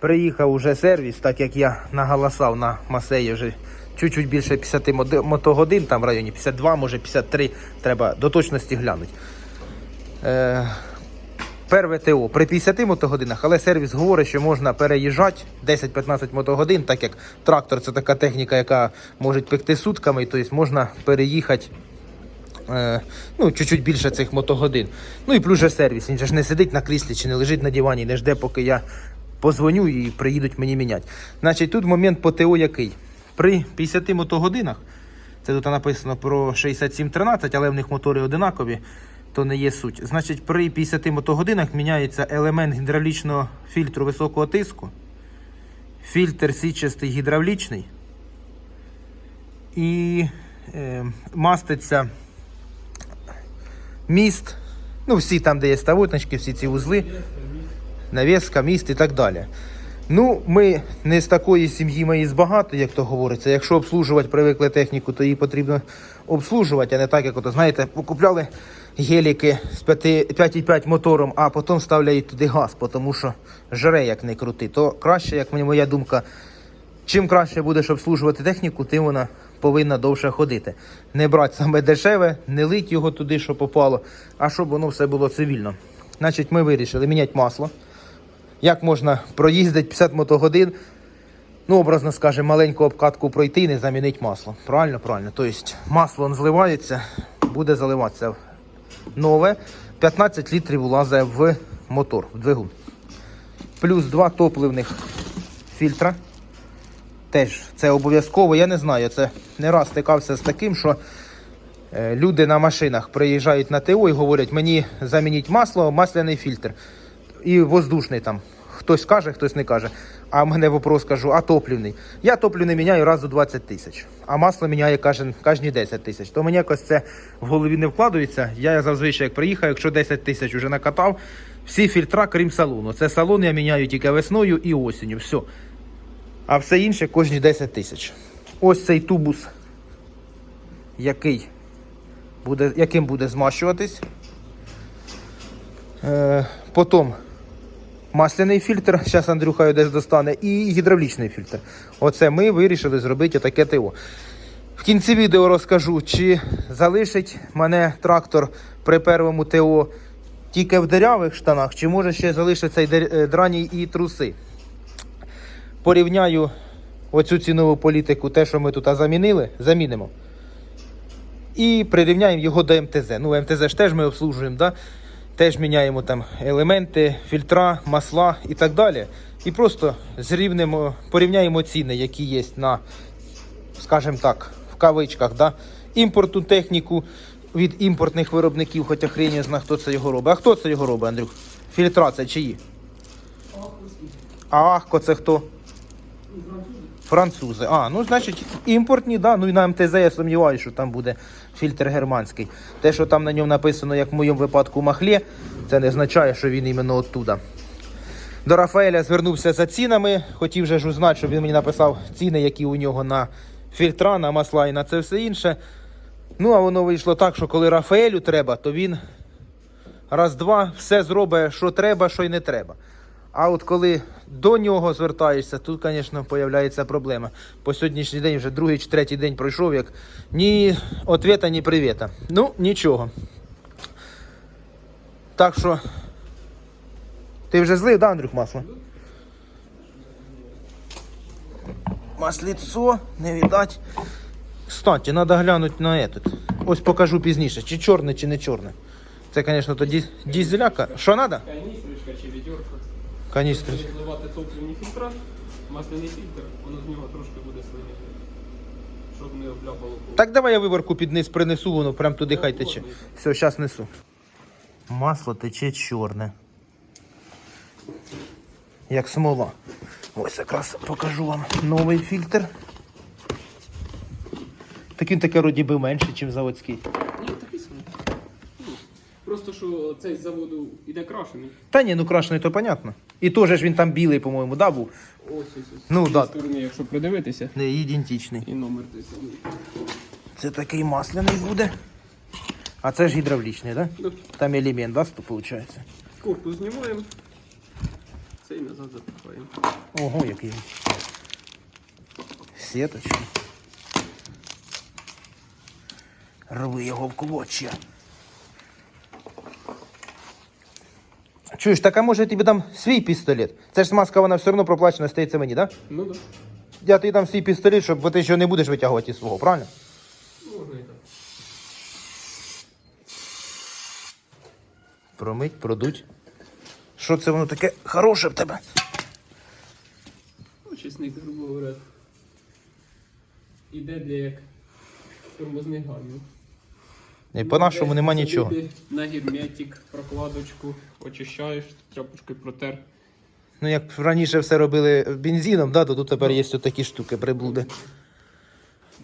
Приїхав уже сервіс, так як я наголосав на Масеї вже чуть-чуть більше 50 мотогодин, там в районі 52, може 53, треба до точності глянути. Е, Перве ТО при 50 мотогодинах, але сервіс говорить, що можна переїжджати 10-15 мотогодин, так як трактор це така техніка, яка може пекти сутками, тобто можна переїхати е, ну, чуть-чуть більше цих мотогодин. Ну і плюс же сервіс. Він же ж не сидить на кріслі чи не лежить на дивані, не жде, поки я позвоню і приїдуть мені міняти. Значить, тут момент по ТО який? При 50 мотогодинах, це тут написано про 6713, але в них мотори одинакові, то не є суть. Значить, при 50 мотогодинах міняється елемент гідравлічного фільтру високого тиску, фільтр січастий гідравлічний і е, маститься міст, ну всі там, де є ставотнички, всі ці вузли, навіска, міст і так далі. Ну, ми не з такої сім'ї ми із багато, як то говориться. Якщо обслужувати привикли техніку, то її потрібно обслужувати, а не так, як ото, знаєте, покупляли геліки з 5,5 мотором, а потім ставляють туди газ, тому що жре як не крути. То краще, як мені моя думка, чим краще будеш обслужувати техніку, тим вона повинна довше ходити. Не брати саме дешеве, не лить його туди, що попало, а щоб воно все було цивільно. Значить, ми вирішили міняти масло. Як можна проїздити 50 мотогодин, ну, образно скажемо, маленьку обкатку пройти і не замінити масло. Правильно, правильно. Тобто масло зливається, буде заливатися нове. 15 літрів влазить в мотор, в двигун. Плюс два топливних фільтра. Теж це обов'язково. Я не знаю, це не раз стикався з таким, що е, люди на машинах приїжджають на ТО і говорять, мені замініть масло, масляний фільтр. І воздушний там. Хтось каже, хтось не каже. А мене вопрос кажу, а топливний? Я топливний міняю раз у 20 тисяч, а масло міняє кожен, кожні 10 тисяч. То мені якось це в голові не вкладається. Я зазвичай як приїхав, якщо 10 тисяч вже накатав, всі фільтра, крім салону. Це салон я міняю тільки весною і осінню. Все. А все інше кожні 10 тисяч. Ось цей тубус, який буде, яким буде змащуватись. Е, потім масляний фільтр, зараз Андрюха десь достане, і гідравлічний фільтр. Оце ми вирішили зробити таке ТО. В кінці відео розкажу, чи залишить мене трактор при первому ТО тільки в дирявих штанах, чи може ще залишиться дер- е, драні і труси. Порівняю оцю цінову політику, те, що ми тут замінили, замінимо. І прирівняємо його до МТЗ. Ну, МТЗ ж теж ми обслужуємо, да? Теж міняємо там елементи, фільтра, масла і так далі. І просто зрівнемо, порівняємо ціни, які є на, скажімо так, в кавичках, да? імпортну техніку від імпортних виробників, хоча хрень не знає, хто це його робить. А хто це його робить, Андрюх? Фільтра це чиї? А Ахко це хто? Французи. А, ну значить імпортні, да. Ну і на МТЗ я сумніваюся, що там буде фільтр германський. Те, що там на ньому написано, як в моєму випадку махлє, це не означає, що він іменно оттуда. До Рафаеля звернувся за цінами. Хотів же ж узнати, щоб він мені написав ціни, які у нього на фільтра, на масла і на це все інше. Ну, а воно вийшло так, що коли Рафаелю треба, то він раз-два все зробить, що треба, що й не треба. А от коли до нього звертаєшся, тут, звісно, з'являється проблема. По сьогоднішній день вже другий чи третій день пройшов, як ні ответа, ні привіта. Ну, нічого. Так що. Ти вже злив, да, Андрюх, масло? Масліцо, не видать. Кстати, треба глянути на этот. Ось покажу пізніше, чи чорне, чи не чорне. Це, звісно, тоді дізеляка. Що треба? Каністрочка чи відьорка. Каністри. Якщо зливати топливні фільтра, масляний фільтр, воно з нього трошки буде слинити. Щоб не обляпало. Так давай я виборку під низ принесу, воно прям туди хай тече. Все, зараз несу. Масло тече чорне. Як смола. Ось якраз покажу вам новий фільтр. Так він таке вроді би менше, ніж заводський. Ні, такий самий. Ну, Просто що цей з заводу іде крашений. Та ні, ну крашений, то понятно. І теж ж він там білий, по-моєму, да, був. Ось ось ось. Ну, З да. сторони, якщо придивитися. Не ідентичний. І номер той самий. Це такий масляний буде. А це ж гідравлічний, так? Да? Там елемент, да, виходить? Корпус знімаємо. Цей назад запихаємо. Ого, який. він. Сіточка. Рви його в клочья. Чуєш, так а може я тобі дам свій пістолет? Це ж смазка, вона все одно проплачена, стається мені, так? Да? Ну так. Я тобі дам свій пістолет, щоб бо ти що не будеш витягувати із свого, правильно? Да. Можна і так. Промить, продуть. Що це воно таке хороше в тебе? Очисник, грубо говоря. Іде для як тормозний гальмів. І по-нашому нема нічого. На герметик, прокладочку, очищаєш, тряпочкою протер. Ну, як раніше все робили бензином, да, то тут тепер є такі штуки, приблуди.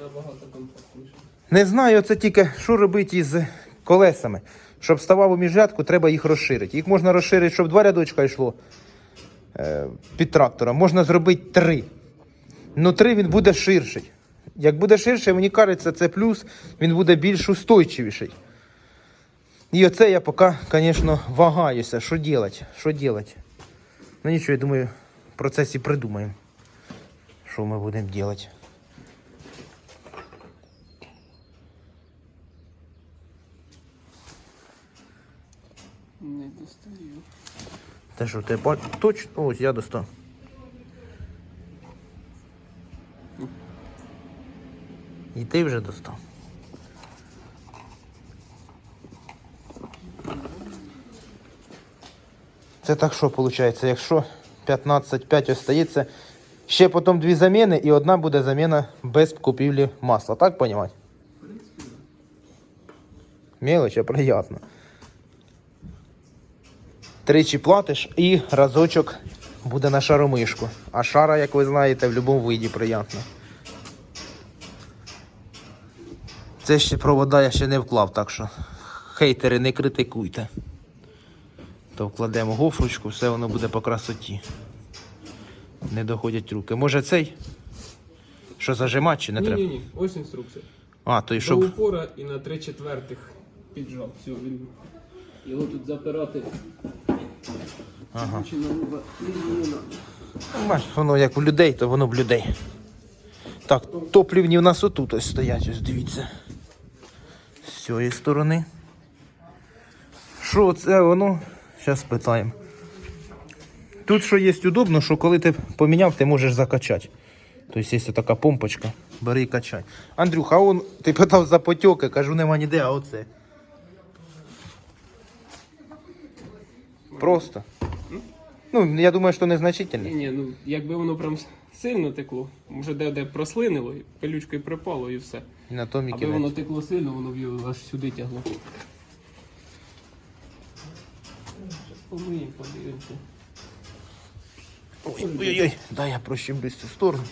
Набагато комфортніше. Не знаю, це тільки що робити із колесами. Щоб ставав у міжрядку, треба їх розширити. Їх можна розширити, щоб два рядочка йшло е, під трактором. Можна зробити три. Ну, три він буде ширший. Як буде ширший, мені кажеться, це плюс, він буде більш устойчивіший. І оце я поки, звісно, вагаюся, що робити, що робити. Ну нічого, я думаю, в процесі придумаємо, що ми будемо робити. Не достаю. Те, що ти точно. Ось я достав. І ти вже достав. Це так що виходить? Якщо 15-5 остається, ще потім дві заміни і одна буде заміна без купівлі масла. Так понімати? Мелочь, а приятно. Тричі платиш і разочок буде на шаромишку. А шара, як ви знаєте, в будь-якому виді приємно. Це ще провода я ще не вклав, так що хейтери не критикуйте. То вкладемо гофрочку, все воно буде по красоті. Не доходять руки. Може цей? Що зажимати чи не ні, треба? ні, ні, ось інструкція. А, то і До упора і на 3 четвертих піджав. Все, він... Його тут запирати. Ага. Луга. Бач, воно як в людей, то воно в людей. Так, топлівні в нас отут ось стоять, ось дивіться. З цієї сторони. Що це воно? Зараз питаємо. Тут що є удобно, що коли ти поміняв, ти можеш закачати. Тобто є така помпочка, бери і качай. Андрюха, а он, ти питав за потьоки, кажу, нема ніде, а оце. Просто. Ну, я думаю, що незначительно. Ні, ні, ну якби воно прям сильно текло, може де-де прослинило, і пилючкою припало і все. І на тому і Аби кінець. воно текло сильно, воно б його аж сюди тягло. Зараз помиємо, подивимося. Ой, ой-ой, дай я прощемлюсь цю сторону.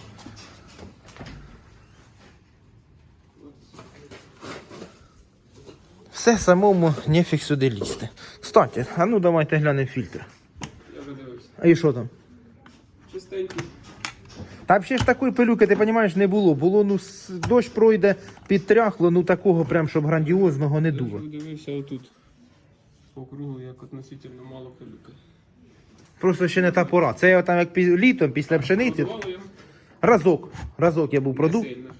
Все самому нефіг сюди лізти. Кстати, а ну давайте глянемо фільтр. Я вже дивився. А і що там? Чистенький. Та взагалі ж такої пилюки, ти розумієш, не було. Було, ну, с- дощ пройде, підтряхло, ну такого прям, щоб грандіозного не Я дуло. вже дивився отут. По кругу, як относительно мало пилюки. Просто ще не та пора. Це я там як пі- літом після пшениці. Разок. Разок я був продув. Не сильно.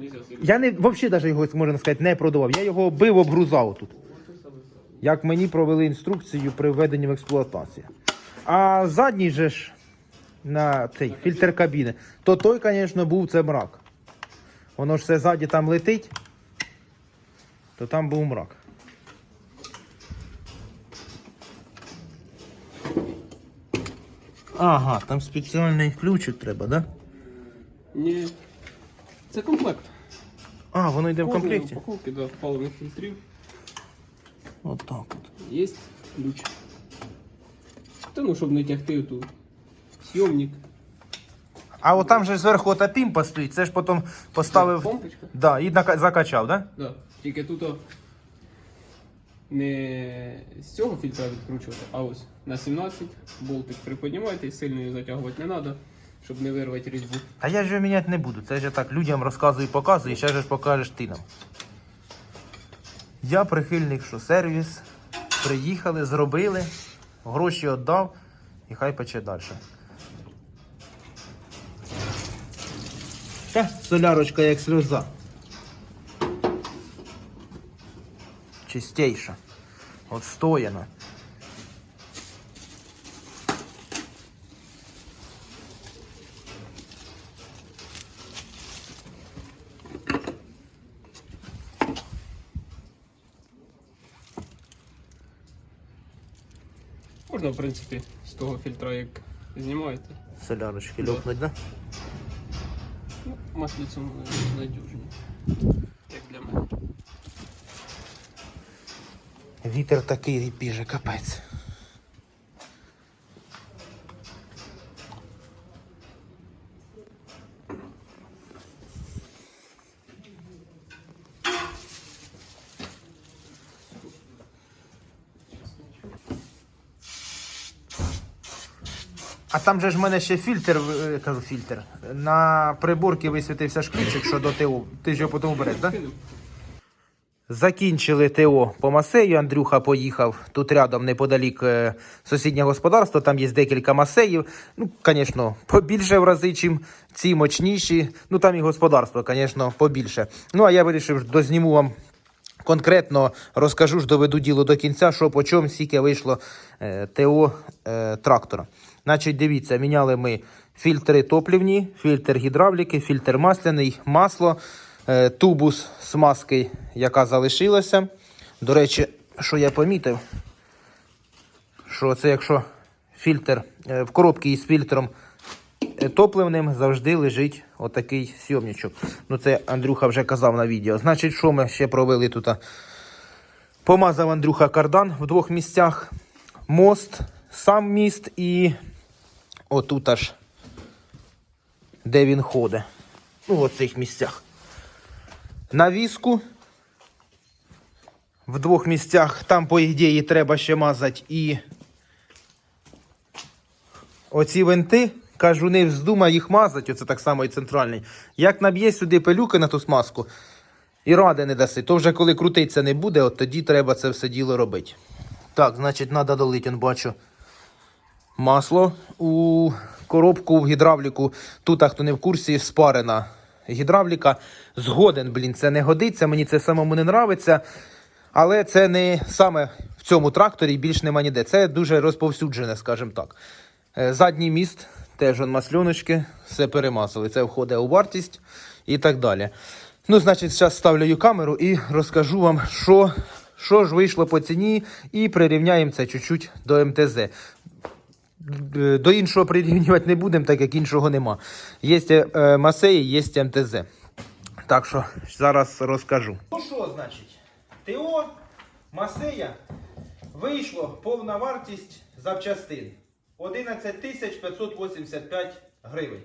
Нельзя сильно. Я не взагалі навіть його, можна сказати, не продавав. Я його бив, обгрузав тут. Як мені провели інструкцію при введенні в експлуатацію. А задній же ж на цей фільтр кабіни, то той, звісно, був це мрак. Воно ж все ззаді там летить, то там був мрак. Ага, там спеціальний ключик треба, так? Да? Ні. Це комплект. А, воно йде в комплекті. Упаковки до паливних фільтрів. От так от. Є ключ. Та ну, щоб не тягти ту сйомник. А от там же зверху ота пімпа стоїть, це ж потім поставив. Помпочка? Да, і нака- закачав, да? Да. Тільки тут о, не з цього фільтра відкручувати, а ось на 17 болтик приподнімайте і сильно його затягувати не треба, щоб не вирвати різьбу. А я ж його міняти не буду. Це ж я так людям розказую і показую, і ще ж покажеш ти нам. Я прихильник, що сервіс. Приїхали, зробили, гроші віддав. і хай пече далі. Та, солярочка як сльоза. Чистейша. Отстояна. Можна, в принципі, з того фільтра, як знімаєте. Солярочки Да. льопнуть, да? Ну, маслицем надюжні. Як для мене. Вітер такий ріпіже, капець. А там же ж в мене ще фільтр, е, кажу фільтр. На приборці висвітився шклічик, що до ТО. Ти ж його потім береш, так? Закінчили ТО по масею. Андрюха поїхав тут рядом неподалік е, сусіднє господарство. Там є декілька масеїв. Ну, звісно, побільше в рази, чим ці мощніші. Ну там і господарство, звісно, побільше. Ну а я вирішив, дозніму вам конкретно, розкажу ж, доведу діло до кінця, що по чому скільки вийшло е, ТО е, трактора. Значить, дивіться, міняли ми фільтри топлівні, фільтр гідравліки, фільтр масляний, масло, е, тубус смазки, яка залишилася. До речі, що я помітив, що це якщо фільтр е, в коробці із фільтром е, топливним завжди лежить отакий сйомничок. Ну, це Андрюха вже казав на відео. Значить, що ми ще провели тут? Помазав Андрюха кардан в двох місцях. Мост, сам міст і отут аж, де він ходить. Ну, в цих місцях. Навіску. В двох місцях там, по ідеї, треба ще мазати і оці винти. Кажу, не вздумай їх мазати, оце так само і центральний. Як наб'є сюди пилюки на ту смазку, і ради не даси, то вже коли крутиться не буде, от тоді треба це все діло робити. Так, значить, треба долити, он бачу, масло у коробку в гідравліку. Тут, а хто не в курсі, спарена гідравліка. Згоден, блін, це не годиться, мені це самому не нравиться. Але це не саме в цьому тракторі, більш нема ніде. Це дуже розповсюджене, скажімо так. Е, Задній міст, теж он масльоночки, все перемазали. Це входить у вартість і так далі. Ну, значить, зараз ставлю камеру і розкажу вам, що, що ж вийшло по ціні, і прирівняємо це чуть-чуть до МТЗ. Е, До іншого прирівнювати не будемо, так як іншого нема. Є е, Масеї, є МТЗ. Так що зараз розкажу. Ну що, значить, ТО Масея вийшло повна вартість запчастин 11 585 гривень.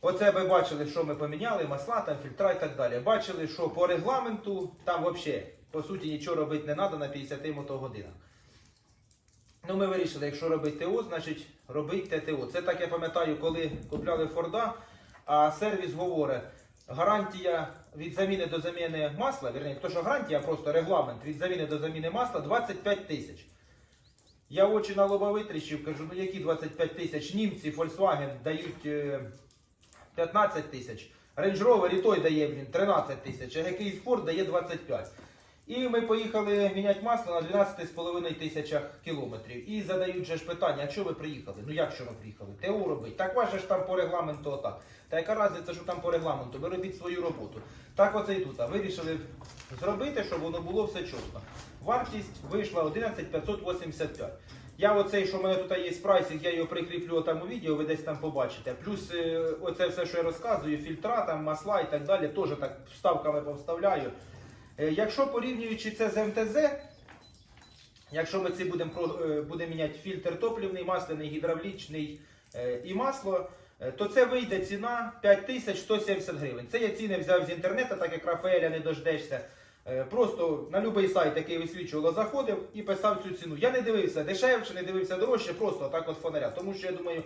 Оце ви бачили, що ми поміняли, масла, там, фільтра і так далі. Бачили, що по регламенту там взагалі, по суті, нічого робити не треба на 50 мотогодинах. Ну, ми вирішили, якщо робити ТО, значить робити ТО. Це так я пам'ятаю, коли купляли Форда, а сервіс говорить, гарантія від заміни до заміни масла, вірні, то що гарантія, а просто регламент від заміни до заміни масла 25 тисяч. Я очі на лоба витріщив, кажу, ну які 25 тисяч? Німці, Volkswagen дають е, 15 тисяч. Range Rover і той дає блін, 13 тисяч, а якийсь Ford дає 25. І ми поїхали міняти масло на 12,5 тисячах кілометрів. І задають же ж питання, а чого ви приїхали? Ну як що ми приїхали? ТУ робить. Так ваше ж там по регламенту отак. Та яка разниця, що там по регламенту? Ви робіть свою роботу. Так оце і тут. Вирішили зробити, щоб воно було все чітко. Вартість вийшла 11,585. Я оцей, що в мене тут є прайсик, я його прикріплю там у відео, ви десь там побачите. Плюс е, оце все, що я розказую, фільтра, там, масла і так далі, теж так вставками повставляю. Е, Якщо порівнюючи це з МТЗ, якщо ми це будемо е, будемо міняти фільтр топлівний, масляний, гідравлічний е, і масло, то це вийде ціна 5170 гривень. Це я ціни взяв з інтернету, так як Рафаеля не дождешся. Просто на будь-який сайт, який висвічувало, заходив і писав цю ціну. Я не дивився дешевше, не дивився дорожче, просто так от фонаря. Тому що я думаю,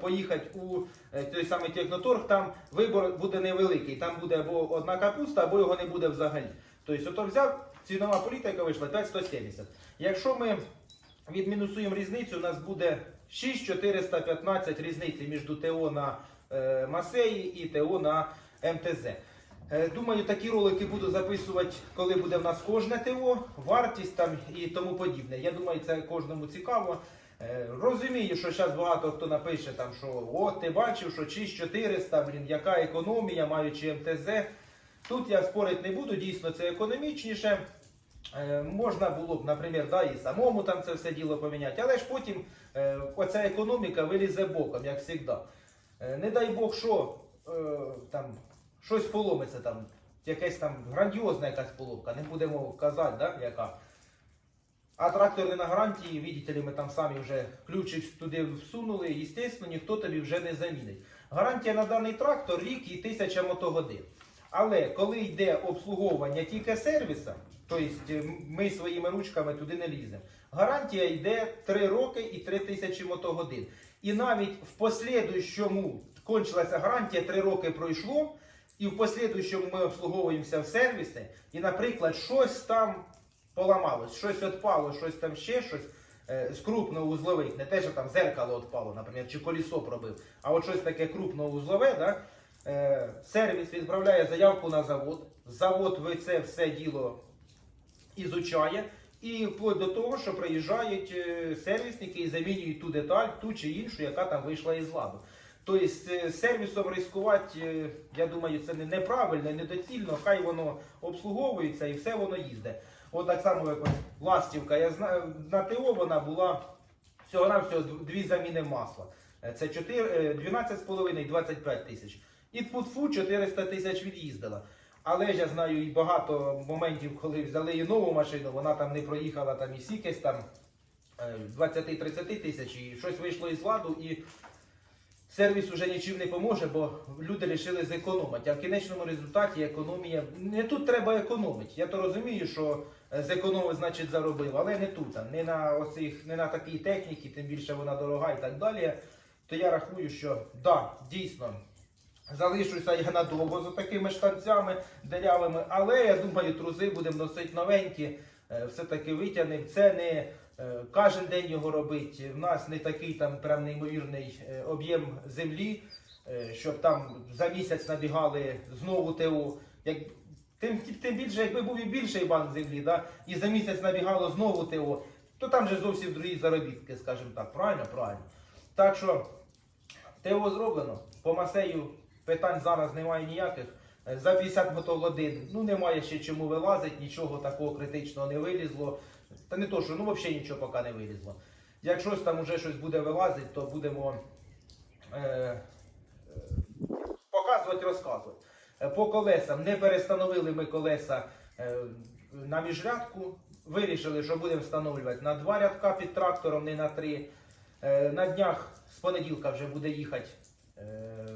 поїхати у той самий техноторг, там вибор буде невеликий. Там буде або одна капуста, або його не буде взагалі. Тобто, ото взяв, цінова політика вийшла 5170. Якщо ми відмінусуємо різницю, у нас буде 6415 різниці між ТО на е, Масеї і ТО на МТЗ. Е, Думаю, такі ролики буду записувати, коли буде в нас кожне ТО, вартість там і тому подібне. Я думаю, це кожному цікаво. Е, Розумію, що зараз багато хто напише, там, що от ти бачив, що чи 400, блін, яка економія, маючи МТЗ. Тут я спорити не буду, дійсно це економічніше. Е, Можна було б, наприклад, да, і самому там це все діло поміняти, але ж потім е, оця економіка вилізе боком, як завжди. Е, не дай Бог, що там щось поломиться, там, якась там грандіозна якась поломка, не будемо казати, да, яка. А трактор не на гарантії, видите ми там самі вже ключик туди всунули, і, звісно, ніхто тобі вже не замінить. Гарантія на даний трактор рік і 1000 мотогодин. Але коли йде обслуговування тільки сервіса, тобто е, ми своїми ручками туди не ліземо, гарантія йде 3 роки і 3000 мотогодин. І навіть в послідуючому кончилася гарантія, 3 роки пройшло, і в послідуючому ми обслуговуємося в сервісі, і, наприклад, щось там поламалось, щось відпало, щось там ще щось е, з крупновузлових, не те, що там зеркало відпало, наприклад, чи колесо пробив, а от щось таке крупновузлове, да? Е, сервіс відправляє заявку на завод. Завод ви це все діло ізучає. І вплоть до того, що приїжджають е, сервісники і замінюють ту деталь, ту чи іншу, яка там вийшла із ладу. Тобто е, сервісом ризикувати, я думаю, це неправильно, недоцільно, хай воно обслуговується і все воно їздить. От так само, як ластівка. Я знаю, на ТО вона була всього на всього дві заміни масла. Це 4, е, 12,5 і 25 тисяч. І тфу 400 тисяч від'їздила. Але ж я знаю і багато моментів, коли взяли і нову машину, вона там не проїхала там і сікесь там е, 20-30 тисяч, і щось вийшло із ладу, і сервіс уже нічим не поможе, бо люди вирішили зекономити. А в кінечному результаті економія. Не тут треба економити. Я то розумію, що е, зекономив, значить заробив, але не тут, не на оцих, не на такій техніці, тим більше вона дорога і так далі. То я рахую, що да, дійсно. Залишуся я надовго з такими штанцями дерявими, але я думаю, трузи будемо носити новенькі, е, все-таки витягнемо. Це не кожен день його робити. В нас не такий там прям неймовірний е, об'єм землі, е, щоб там за місяць набігали знову ТО. Як, тим, тим більше, якби був і більший банк землі, да, і за місяць набігало знову ТО, то там же зовсім другі заробітки, скажімо так. Правильно? Правильно. Так що. ТО зроблено. По масею питань зараз немає ніяких. Е, За 50 мотогодин ну немає ще чому вилазить, нічого такого критичного не вилізло. Та не то, що ну взагалі нічого поки не вилізло. Як щось там уже щось буде вилазити, то будемо е, е, показувати, розказувати. Е, По колесам не перестановили ми колеса е, на міжрядку. Вирішили, що будемо встановлювати на два рядка під трактором, не на три. Е, На днях з понеділка вже буде їхати е,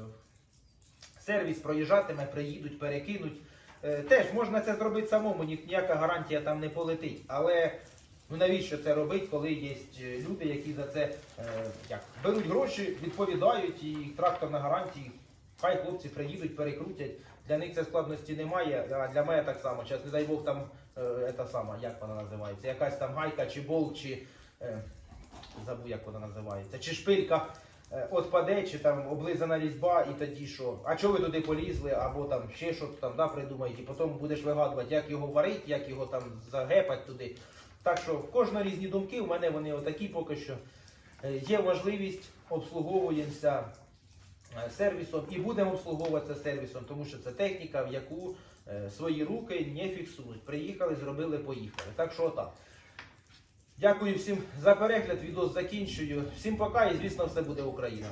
сервіс, проїжджатиме, приїдуть, перекинуть. Е, Теж можна це зробити самому, ні- ніяка гарантія там не полетить. Але ну навіщо це робити, коли є е, люди, які за це е, як, беруть гроші, відповідають і трактор на гарантії. Хай хлопці приїдуть, перекрутять. Для них це складності немає, а для мене так само. Зараз, не дай Бог, там е, та сама, як вона називається, якась там гайка чи болт, чи е, забув, як вона називається, чи шпилька отпаде, чи там облизана різьба, і тоді що? А чого ви туди полізли, або там ще щось там да, придумають, і потім будеш вигадувати, як його варити, як його там загепати туди. Так що в різні думки, у мене вони отакі поки що. Е, Є можливість, обслуговуємося е, сервісом і будемо обслуговуватися сервісом, тому що це техніка, в яку е, свої руки не фіксують. Приїхали, зробили, поїхали. Так що отак. Дякую всім за перегляд. Відео закінчую. Всім пока і звісно все буде Україна.